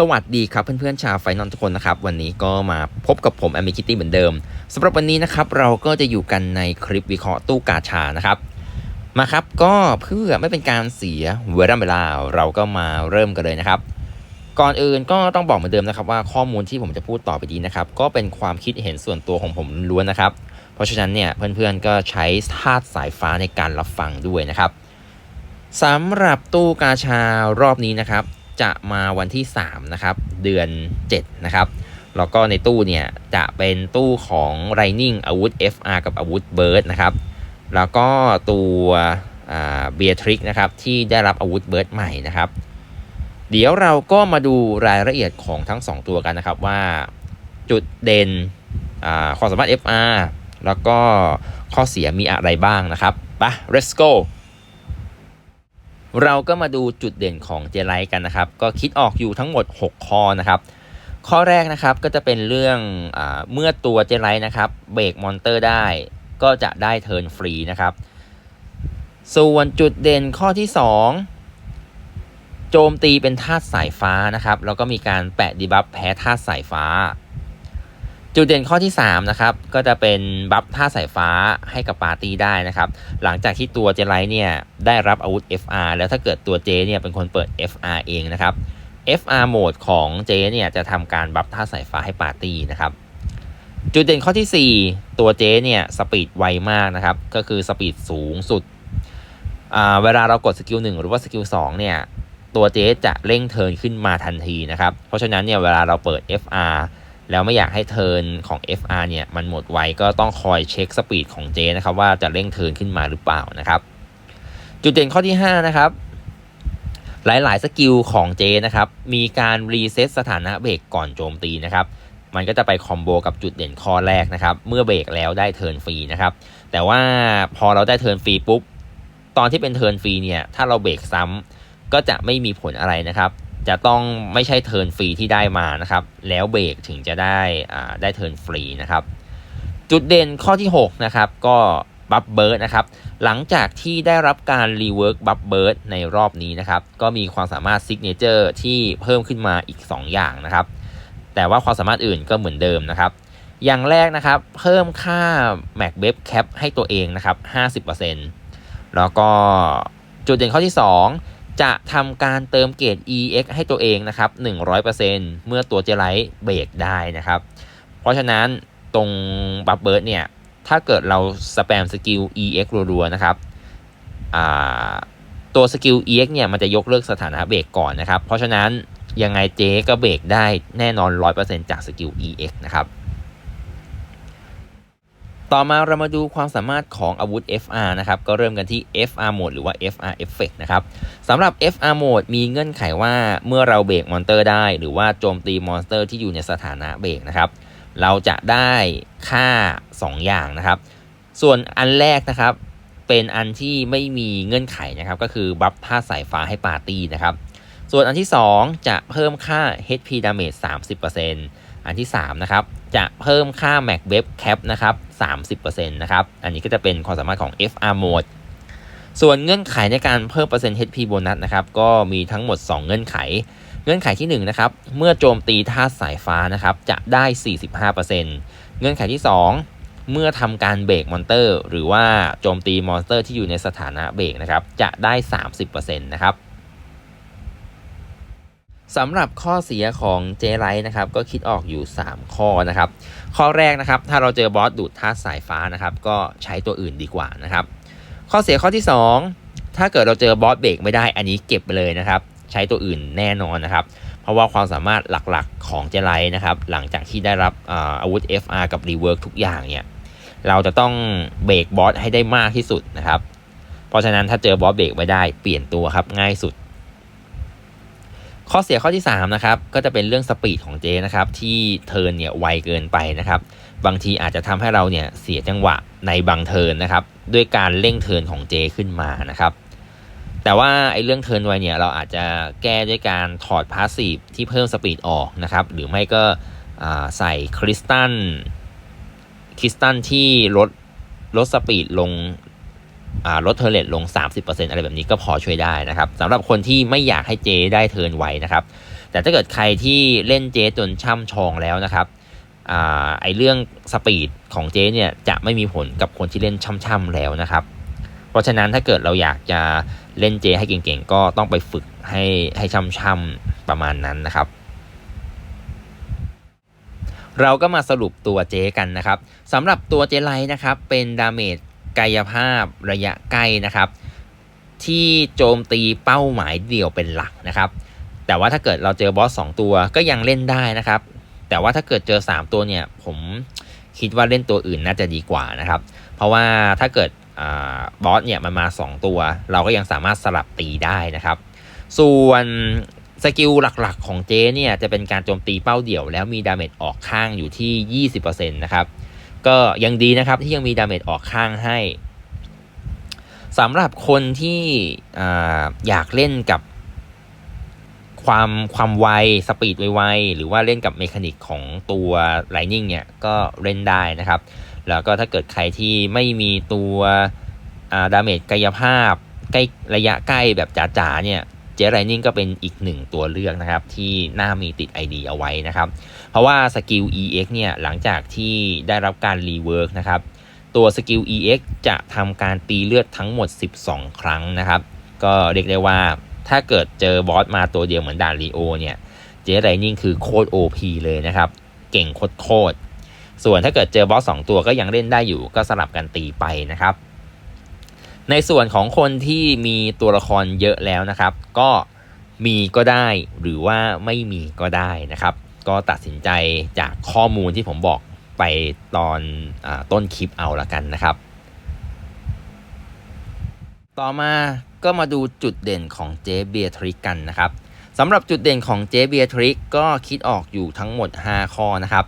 สวัสดีครับเพื่อนๆชาวไฟนอลทุกคนนะครับ วันนี้ก็มาพบกับผมแอม i คิตตี้เหมือนเดิมสำหรับวันนี้นะครับเราก็จะอยู่กันในคลิปวิเคราะห์ตู้กาชานะครับมาครับก็เพื่อไม่เป็นการเสียเวลาเวลาเราก็มาเริ่มกันเลยนะครับ ก่อนอื่นก็ต้องบอกเหมือนเดิมนะครับ ว่าข้อมูลที่ผมจะพูดต่อไปนี้นะครับ ก็เป็นความคิดเห็นส่วนตัวของผมล้วนนะครับ เพราะฉะนั้นเนี่ยเพื่อนๆก็ใช้ธาตุสายฟ้าในการรับฟังด้วยนะครับสำหรับตู้กาชารอบนี้นะครับ จะมาวันที่ 3 นะครับ เดือน 7 นะครับแล้วก็ในตู้เนี่ย จะเป็นตู้ของ Lightning อาวุธ FR กับอาวุธ Bird นะครับ แล้วก็ตัวเบียทริกนะครับ ที่ได้รับอาวุธ Bird ใหม่นะครับ เดี๋ยวเราก็มาดูรายละเอียดของทั้ง 2 ตัวกันนะครับว่าจุดเด่นความสามารถ FR แล้วก็ข้อเสียมีอะไรบ้างนะครับไป let's go เราก็มาดูจุดเด่นของเจไลท์กันนะครับ ก็คิดออกอยู่ทั้งหมด 6 ข้อนะครับ ข้อแรกนะครับก็จะเป็นเรื่องอเมื่อตัวเจไลท์นะครับเบรกมอนเตอร์ได้ ก็จะได้เทิร์นฟรีนะครับ ส่วนจุดเด่นข้อที่ 2 โจมตีเป็นธาตุสายฟ้านะครับ แล้วก็มีการแปะดีบัฟแพ้ธาตุสายฟ้า จุดเด่นข้อที่3นะครับก็จะเป็นบัฟท่าสายฟ้าให้กับปาร์ตี้ได้นะครับหลังจากที่ตัวเจไลเนี่ยได้รับอาวุธ FR แล้วถ้าเกิดตัวเจเนี่ยเป็นคนเปิด FR เองนะครับ FR โหมดของเจเนี่ยจะทำการบัฟท่าสายฟ้าให้ปาร์ตี้นะครับจุดเด่นข้อที่ 4 ตัวเจเนี่ยสปีดไวมากนะครับก็คือสปีดสูงสุดเวลาเรากดสกิล1หรือว่าสกิล2เนี่ยตัวเจจะเร่งเทินขึ้นมาทันทีนะครับเพราะฉะนั้นเนี่ยเวลาเราเปิด FR แล้วไม่อยากให้เทิร์นของ FR เนี่ยมันหมดไวก็ต้องคอยเช็คสปีดของเจนะครับว่าจะเร่งเทิร์นขึ้นมาหรือเปล่านะครับ จุดเด่นข้อที่ 5 นะครับ หลายๆ สกิลของเจนะครับมีการรีเซ็ตสถานะเบรกก่อนโจมตีนะครับมันก็จะไปคอมโบกับจุดเด่นข้อแรกนะครับ เมื่อเบรกแล้วได้เทิร์นฟรีนะครับ แต่ว่าพอเราได้เทิร์นฟรีปุ๊บ ตอนที่เป็นเทิร์นฟรีเนี่ย ถ้าเราเบรกซ้ำก็จะไม่มีผลอะไรนะครับ จะต้องไม่ใช่เทิร์นฟรีที่ได้มานะครับ แล้วเบรกถึงจะได้ได้เทิร์นฟรีนะครับ จุดเด่นข้อที่ 6 นะครับก็บัฟเบิร์ดนะครับ หลังจากที่ได้รับการรีเวิร์กบัฟเบิร์ดในรอบนี้นะครับ ก็มีความสามารถซิกเนเจอร์ที่เพิ่มขึ้นมาอีก 2 อย่างนะครับ แต่ว่าความสามารถอื่นก็เหมือนเดิมนะครับ อย่างแรกนะครับ เพิ่มค่า Mac w e b Cap ให้ตัวเองนะครับ 50%แล้วก็จุดเด่นข้อที่ 2 จะทำการเติมเกรด EX ให้ตัวเองนะครับ 100%เมื่อตัวเจไลท์เบรกได้นะครับ เพราะฉะนั้นตรงบัฟเบิร์ดเนี่ย ถ้าเกิดเราสแปมสกิล EX รัวๆนะครับตัวสกิล EX เนี่ยมันจะยกเลิกสถานะเบรกก่อนนะครับ เพราะฉะนั้นยังไงเจก็เบรกได้แน่นอน 100%จากสกิล EX นะครับ ต่อมาเรามาดูความสามารถของอาวุธ FR นะครับ ก็เริ่มกันที่ FR Mode หรือว่า FR Effect นะครับสำหรับ FR Mode มีเงื่อนไขว่าเมื่อเราเบรกมอนเตอร์ได้ หรือว่าโจมตีมอนสเตอร์ที่อยู่ในสถานะเบรกนะครับ เราจะได้ค่า 2 อย่างนะครับ ส่วนอันแรกนะครับ เป็นอันที่ไม่มีเงื่อนไขนะครับ ก็คือบัฟท่าสายฟ้าให้ปาร์ตี้นะครับ ส่วนอันที่ 2 จะเพิ่มค่า HP Damage 30%อันที่ 3 นะครับ จะเพิ่มค่า Mac Web Cap นะครับ30%นะครับ อันนี้ก็จะเป็นความสามารถของ FR Mode ส่วนเงื่อนไขในการเพิ่มเปอร์เซ็นต์ HP โบนัสนะครับ ก็มีทั้งหมด 2 เงื่อนไข เงื่อนไขที่1นะครับ เมื่อโจมตีธาตุสายฟ้านะครับ จะได้ 45%เงื่อนไขที่ 2 เมื่อทำการเบรกมอนเตอร์ หรือว่าโจมตีมอนสเตอร์ที่อยู่ในสถานะเบรกนะครับ จะได้ 30%นะครับ สำหรับข้อเสียของเจไลท์นะครับก็คิดออกอยู่ 3 ข้อนะครับ ข้อแรกนะครับ ถ้าเราเจอบอสดูดธาตุสายฟ้านะครับ ก็ใช้ตัวอื่นดีกว่านะครับ ข้อเสียข้อที่ 2 ถ้าเกิดเราเจอบอสเบรกไม่ได้อันนี้เก็บไปเลยนะครับ ใช้ตัวอื่นแน่นอนนะครับ เพราะว่าความสามารถหลักๆของเจไลท์นะครับ หลังจากที่ได้รับอาวุธ FR กับรีเวิร์กทุกอย่างเนี่ยเราจะต้องเบรกบอสให้ได้มากที่สุดนะครับ เพราะฉะนั้นถ้าเจอบอสเบรกไม่ได้เปลี่ยนตัวครับง่ายสุด ข้อเสียข้อที่3นะครับก็จะเป็นเรื่องสปีดของเจนะครับที่เทิร์นเนี่ยไวเกินไปนะครับบางทีอาจจะทำให้เราเนี่ยเสียจังหวะในบางเทิร์นนะครับด้วยการเร่งเทิร์นของเจขึ้นมานะครับแต่ว่าไอ้เรื่องเทิร์นไวเนี่ยเราอาจจะแก้ด้วยการถอดพาสซีฟที่เพิ่มสปีดออกนะครับหรือไม่ก็ใส่คริสตัลคริสตัลที่ลดลดสปีดลง ลดเทอร์เลตลง 30%อะไรแบบนี้ก็พอช่วยได้นะครับสำหรับคนที่ไม่อยากให้เจได้เทิร์นไวนะครับ แต่ถ้าเกิดใครที่เล่นเจจนช่ำชองแล้วนะครับอไอเรื่องสปีดของเจเนี่ยจะไม่มีผลกับคนที่เล่นช่ำๆแล้วนะครับ เพราะฉะนั้นถ้าเกิดเราอยากจะเล่นเจให้เก่งๆ ก็ต้องไปฝึกให้ให้ช่ำๆประมาณนั้นนะครับเราก็มาสรุปตัวเจกันนะครับสำหรับตัวเจไลท์นะครับเป็นดาเมจ กายภาพระยะใกล้นะครับ ที่โจมตีเป้าหมายเดี่ยวเป็นหลักนะครับ แต่ว่าถ้าเกิดเราเจอบอส2ตัวก็ยังเล่นได้นะครับ แต่ว่าถ้าเกิดเจอ 3 ตัวเนี่ยผมคิดว่าเล่นตัวอื่นน่าจะดีกว่านะครับ เพราะว่าถ้าเกิดบอสเนี่ยมันมา 2 ตัว เราก็ยังสามารถสลับตีได้นะครับ ส่วนสกิลหลักๆของเจเนี่ยจะเป็นการโจมตีเป้าเดี่ยว แล้วมีดาเมจออกข้างอยู่ที่ 20%นะครับ ก็ยังดีนะครับที่ยังมีดาเมจออกข้างให้สำหรับคนที่อยากเล่นกับความความไวสปีดไวๆหรือว่าเล่นกับเมคานิกของตัว Lightning เนี่ยก็เล่นได้นะครับ แล้วก็ถ้าเกิดใครที่ไม่มีตัวดาเมจกายภาพใกล้ระยะใกล้แบบจ๋าๆเนี่ยเจไรนิ่งก็เป็นอีกหนึ่งตัวเลือกนะครับ ที่น่ามีติด ID เอาไว้นะครับ เพราะว่าสกิล EX เนี่ยหลังจากที่ได้รับการรีเวิร์กนะครับตัวสกิล EX จะทำการตีเลือดทั้งหมด 12 ครั้งนะครับ ก็เรียกได้ว่าถ้าเกิดเจอบอสมาตัวเดียวเหมือนดาริโอเนี่ยเจไรนิ่งคือโคตร OP เลยนะครับ เก่งโคตรโคตรส่วนถ้าเกิดเจอบอส2ตัวก็ยังเล่นได้อยู่ก็สลับกันตีไปนะครับ ในส่วนของคนที่มีตัวละครเยอะแล้วนะครับ ก็มีก็ได้หรือว่าไม่มีก็ได้นะครับ ก็ตัดสินใจจากข้อมูลที่ผมบอกไปตอนอต้นคลิปเอาละกันนะครับ ต่อมาก็มาดูจุดเด่นของเจเบียทริกกันนะครับสำหรับจุดเด่นของเจเบียทริกก็คิดออกอยู่ทั้งหมด 5 ข้อนะครับ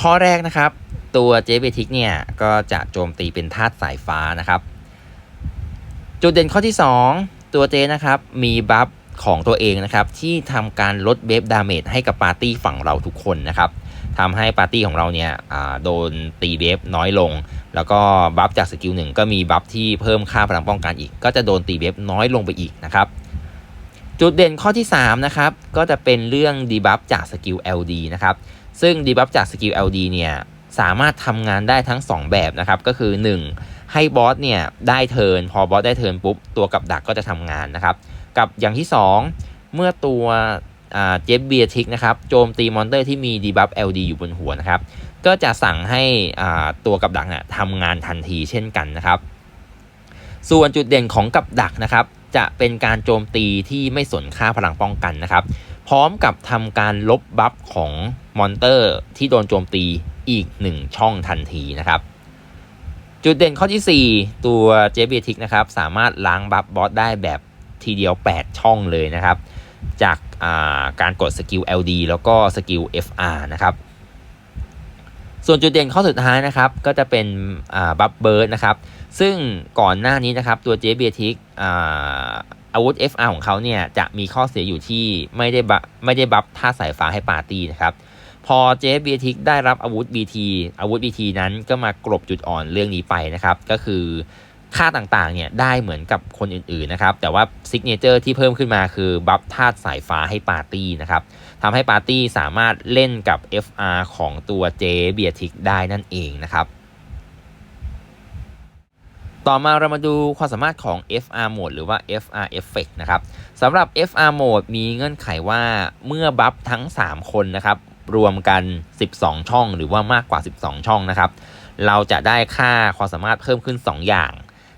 ข้อแรกนะครับ ตัวเจเบียทริกเนี่ยก็จะโจมตีเป็นธาตุสายฟ้านะครับ จุดเด่นข้อที่ 2 ตัวเจนะครับมีบัฟ ของตัวเองนะครับที่ทำการลดเบฟดาเมจให้กับปาร์ตี้ฝั่งเราทุกคนนะครับทำให้ปาร์ตี้ของเราเนี่ยโดนตีเบฟน้อยลง แล้วก็บัฟจากสกิลหนึ่งก็มีบัฟที่เพิ่มค่าพลังป้องกันอีก ก็จะโดนตีเบฟน้อยลงไปอีกนะครับจุดเด่นข้อที่3นะครับก็จะเป็นเรื่องดีบัฟจากสกิล LD นะครับซึ่งดีบัฟจากสกิล LD เนี่ยสามารถทำงานได้ทั้ง 2 แบบนะครับก็คือ 1 ให้บอสเนี่ยได้เทินพอบอสได้เทินปุ๊บตัวกับดักก็จะทำงานนะครับ กับอย่างที่ 2 เมื่อตัวเจฟเบียทิกนะครับโจมตีมอนเตอร์ที่มีดีบัฟ LD อยู่บนหัวนะครับ ก็จะสั่งให้ตัวกับดักเนี่ยทำงานทันทีเช่นกันนะครับ ส่วนจุดเด่นของกับดักนะครับ จะเป็นการโจมตีที่ไม่สนค่าพลังป้องกันนะครับ พร้อมกับทำการลบบัฟของมอนเตอร์ที่โดนโจมตีอีก 1 ช่องทันทีนะครับ จุดเด่นข้อที่ 4 ตัวเจเบทิกนะครับ สามารถล้างบัฟบอสได้แบบทีเดียว 8 ช่องเลยนะครับ จากาการกดสกิล LD แล้วก็สกิล FR นะครับ ส่วนจุดเด่นข้อสุดท้ายนะครับ ก็จะเป็นบัฟเบิร์ดนะครับ ซึ่งก่อนหน้านี้นะครับตัวเจเบทิกอาวุธ FR ของเขาเนี่ยจะมีข้อเสียอยู่ที่ไม่ได้บัฟไม่ได้บัฟท่าสายฟ้าให้ปาร์ตี้นะครับ พอเจฟบียทิกได้รับอาวุธ BT อาวุธ BT นั้นก็มากรบจุดอ่อนเรื่องนี้ไปนะครับ ก็คือค่าต่างๆเนี่ยได้เหมือนกับคนอื่นๆนะครับ แต่ว่าซิกเนเจอร์ที่เพิ่มขึ้นมาคือบัฟธาตุสายฟ้าให้ปาร์ตี้นะครับทำให้ปาร์ตี้สามารถเล่นกับ FR ของตัวเจเบียทิกได้นั่นเองนะครับต่อมาเรามาดูความสามารถของ FR Mode หรือว่า FR Effect นะครับสำหรับ FR Mode มีเงื่อนไขว่าเมื่อบัฟทั้ง 3 คนนะครับ รวมกัน 12 ช่อง หรือว่ามากกว่า 12 ช่องนะครับ เราจะได้ค่าความสามารถเพิ่มขึ้น 2 อย่าง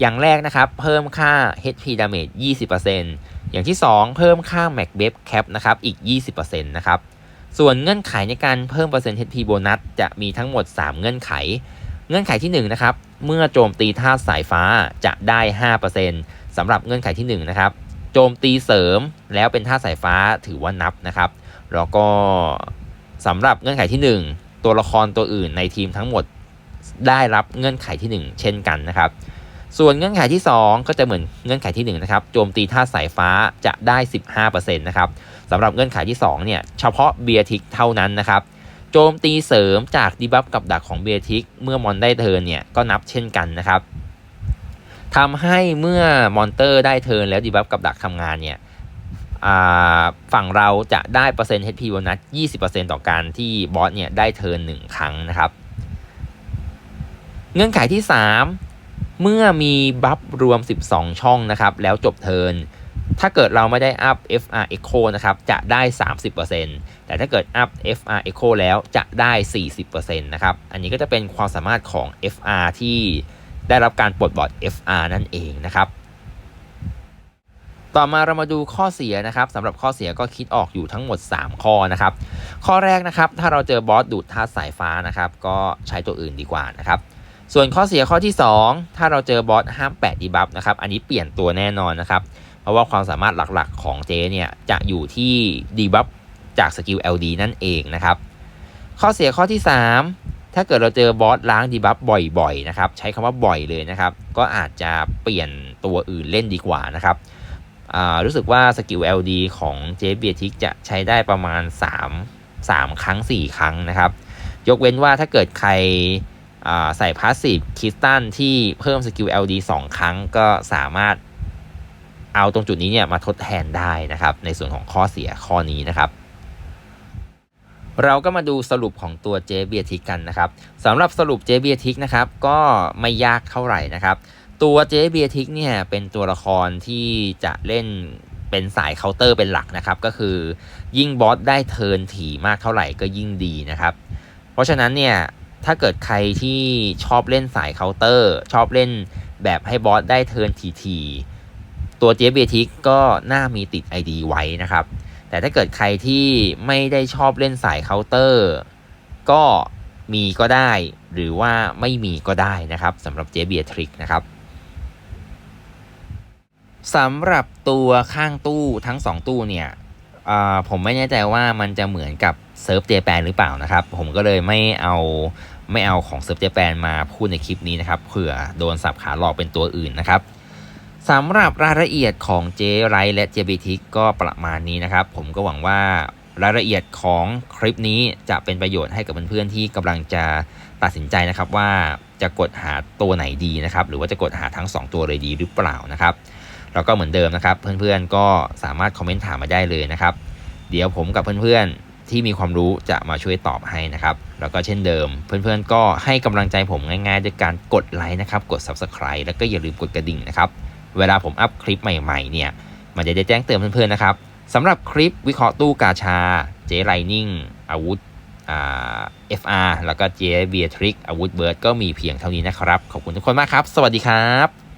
อย่างแรกนะครับ เพิ่มค่า HP damage 20%อย่างที่ 2 เพิ่มค่า Mac b a f Cap นะครับ อีก 20%นะครับ ส่วนเงื่อนไขในการเพิ่มเปอร์เซ็นต์ HP โบนัสจะมีทั้งหมด 3 เงื่อนไข เงื่อนไขที่1นะครับ เมื่อโจมตีธาตุสายฟ้าจะได้ 5%สำหรับเงื่อนไขที่ 1 นะครับ โจมตีเสริมแล้วเป็นธาตุสายฟ้าถือว่านับนะครับ แล้วก็ สำหรับเงื่อนไขที่ 1 ตัวละครตัวอื่นในทีมทั้งหมดได้รับเงื่อนไขที่ 1 เช่นกันนะครับ ส่วนเงื่อนไขที่ 2 ก็จะเหมือนเงื่อนไขที่ 1 นะครับ โจมตีท่าสายฟ้าจะได้ 15%นะครับสำหรับเงื่อนไขที่ 2 เนี่ย เฉพาะเบียทิกเท่านั้นนะครับ โจมตีเสริมจากดีบัฟกับดักของเบียทิกเมื่อมอนได้เทิร์นเนี่ย ก็นับเช่นกันนะครับทำให้เมื่อมอนเตอร์ได้เทิร์นแล้วดีบัฟกับดักทำงานเนี่ย ฝั่งเราจะได้เปอร์เซ็นต์ HP โบนัส20%ต่อการที่บอสเนี่ยได้เทิร์นหนึ่งครั้งนะครับ เงื่อนไขที่ 3 เมื่อมีบัฟรวม 12 ช่องนะครับ แล้วจบเทิร์นถ้าเกิดเราไม่ได้อัพ FR Echo นะครับ จะได้ 30%แต่ถ้าเกิดอัพ FR Echo แล้วจะได้ 40%นะครับ อันนี้ก็จะเป็นความสามารถของ FR ที่ได้รับการปลดบอร์ด FR นั่นเองนะครับ ต่อมาเรามาดูข้อเสียนะครับสำหรับข้อเสียก็คิดออกอยู่ทั้งหมด 3 ข้อนะครับ ข้อแรกนะครับ ถ้าเราเจอบอสดูดธาตุสายฟ้านะครับ ก็ใช้ตัวอื่นดีกว่านะครับ ส่วนข้อเสียข้อที่ 2 ถ้าเราเจอบอสห้ามแปะดีบัฟนะครับ อันนี้เปลี่ยนตัวแน่นอนนะครับ เพราะว่าความสามารถหลักๆของเจเนี่ยจะอยู่ที่ดีบัฟจากสกิล LD นั่นเองนะครับ ข้อเสียข้อที่ 3 ถ้าเกิดเราเจอบอสล้างดีบัฟบ่อยๆนะครับ ใช้คำว่าบ่อยเลยนะครับ ก็อาจจะเปลี่ยนตัวอื่นเล่นดีกว่านะครับ รู้สึกว่าสกิล LD ของเจเบียทิกจะใช้ได้ประมาณ 3 3 ครั้ง 4 ครั้งนะครับ ยกเว้นว่าถ้าเกิดใครใส่พาสซีฟคิสตัลที่เพิ่มสกิล LD 2 ครั้งก็สามารถเอาตรงจุดนี้เนี่ยมาทดแทนได้นะครับ ในส่วนของข้อเสียข้อนี้นะครับ เราก็มาดูสรุปของตัวเจเบียทิกกันนะครับสำหรับสรุปเจเบียทิกนะครับ ก็ไม่ยากเท่าไหร่นะครับ ตัวเจเบียทิกเนี่ยเป็นตัวละครที่จะเล่นเป็นสายเคาน์เตอร์เป็นหลักนะครับ ก็คือยิ่งบอสได้เทิร์นถี่มากเท่าไหร่ก็ยิ่งดีนะครับ เพราะฉะนั้นเนี่ยถ้าเกิดใครที่ชอบเล่นสายเคาน์เตอร์ ชอบเล่นแบบให้บอสได้เทิร์นทีๆตัวเจเบียทิกก็น่ามีติด ID ไว้นะครับ แต่ถ้าเกิดใครที่ไม่ได้ชอบเล่นสายเคาน์เตอร์ ก็มีก็ได้ หรือว่าไม่มีก็ได้นะครับสำหรับเจเบียทริกนะครับ สำหรับตัวข้างตู้ทั้ง 2 ตู้เนี่ยผมไม่แน่ใจว่ามันจะเหมือนกับเซิร์ฟเจแปนหรือเปล่านะครับ ผมก็เลยไม่เอาไม่เอาของเซิร์ฟเจแปนมาพูดในคลิปนี้นะครับเผื่อโดนสับขาหลอกเป็นตัวอื่นนะครับสำหรับรายละเอียดของเจไรและเจบีทิกก็ประมาณนี้นะครับ ผมก็หวังว่ารายละเอียดของคลิปนี้จะเป็นประโยชน์ให้กับเพื่อนๆที่กำลังจะตัดสินใจนะครับว่าจะกดหาตัวไหนดีนะครับ หรือว่าจะกดหาทั้ง 2 ตัวเลยดีหรือเปล่านะครับ แล้วก็เหมือนเดิมนะครับ เพื่อนๆก็สามารถคอมเมนต์ถามมาได้เลยนะครับ เดี๋ยวผมกับเพื่อนๆที่มีความรู้จะมาช่วยตอบให้นะครับ แล้วก็เช่นเดิม เพื่อนๆก็ให้กำลังใจผมง่ายๆ ด้วยการกดไลค์นะครับ กด Subscribe แล้วก็อย่าลืมกดกระดิ่งนะครับ เวลาผมอัพคลิปใหม่ๆเนี่ย มันจะได้แจ้งเตือนเพื่อนๆนะครับสำหรับคลิปวิเคราะห์ตู้กาชา เจไลนิ่งอาวุธอ่า FR แล้วก็เจเบียทริกอาวุธเบิร์ดก็มีเพียงเท่านี้นะครับ ขอบคุณทุกคนมากครับ สวัสดีครับ